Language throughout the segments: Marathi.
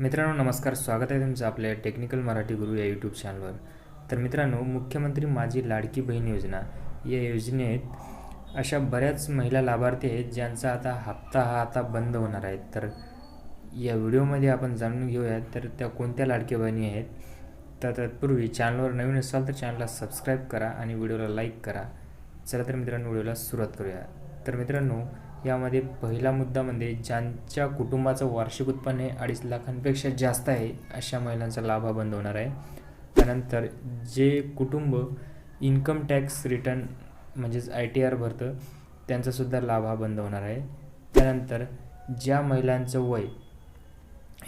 मित्रांनो नमस्कार. स्वागत आहे तुमचं आपल्या टेक्निकल मराठी गुरु या यूट्यूब चॅनलवर तर मित्रांनो मुख्यमंत्री माझी लाडकी बहीण योजना. या योजनेत अशा बऱ्याच महिला लाभार्थी आहेत ज्यांचा आता हप्ता हा आता बंद होणार आहे. तर या व्हिडिओमध्ये आपण जाणून घेऊयात तर त्या कोणत्या लाडकी बहिणी आहेत? तर तत्पूर्वी चॅनलवर नवीन असाल तर चॅनलला सबस्क्राईब करा आणि व्हिडिओला लाईक करा. चला तर मित्रांनो व्हिडिओला सुरुवात करूया. तर मित्रांनो यामध्ये पहिला मुद्दा म्हणजे ज्यांच्या कुटुंबाचं वार्षिक उत्पन्न हे अडीच लाखांपेक्षा जास्त आहे अशा महिलांचा लाभ हा बंद होणार आहे. त्यानंतर जे कुटुंब इन्कम टॅक्स रिटर्न म्हणजेच आय टी आर भरतं त्यांचासुद्धा लाभ हा बंद होणार आहे. त्यानंतर ज्या महिलांचं वय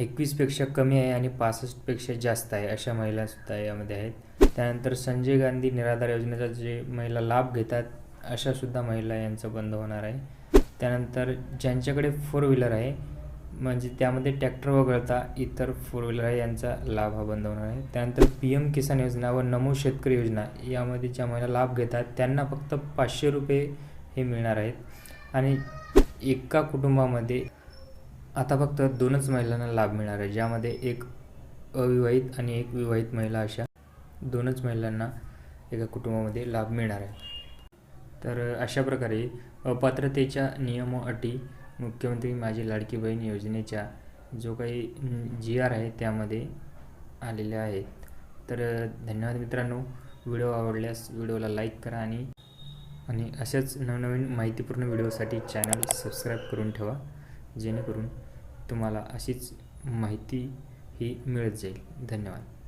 एकवीसपेक्षा कमी आहे आणि पासष्टपेक्षा जास्त आहे अशा महिलासुद्धा यामध्ये आहेत. त्यानंतर संजय गांधी निराधार योजनेचा जे महिला लाभ घेतात अशासुद्धा महिला यांचं बंद होणार आहे. त्यानंतर ज्यांच्याकडे फोर व्हीलर आहे म्हणजे त्यामध्ये ट्रॅक्टर वगळता इतर फोर व्हीलर आहे यांचा लाभ हा बंद होणार आहे. त्यानंतर पी एम किसान योजना व नमो शेतकरी योजना यामध्ये ज्या महिला लाभ घेतात त्यांना फक्त पाचशे रुपये हे मिळणार आहेत. आणि एका कुटुंबामध्ये आता फक्त दोनच महिलांना लाभ मिळणार आहे ज्यामध्ये एक अविवाहित आणि एक विवाहित महिला अशा दोनच महिलांना एका कुटुंबामध्ये लाभ मिळणार आहे. तर अशा प्रकारे अपात्रतेच्या नियम अटी मुख्यमंत्री माझी लाडकी बहीण योजनेच्या जो काही जी आर आहे त्यामध्ये आलेल्या आहेत. तर धन्यवाद मित्रांनो. व्हिडिओ आवडल्यास व्हिडिओला लाईक करा आणि आणि अशाच नवनवीन माहितीपूर्ण व्हिडिओसाठी चॅनल सबस्क्राईब करून ठेवा जेणेकरून तुम्हाला अशीच माहिती ही मिळत जाईल. धन्यवाद.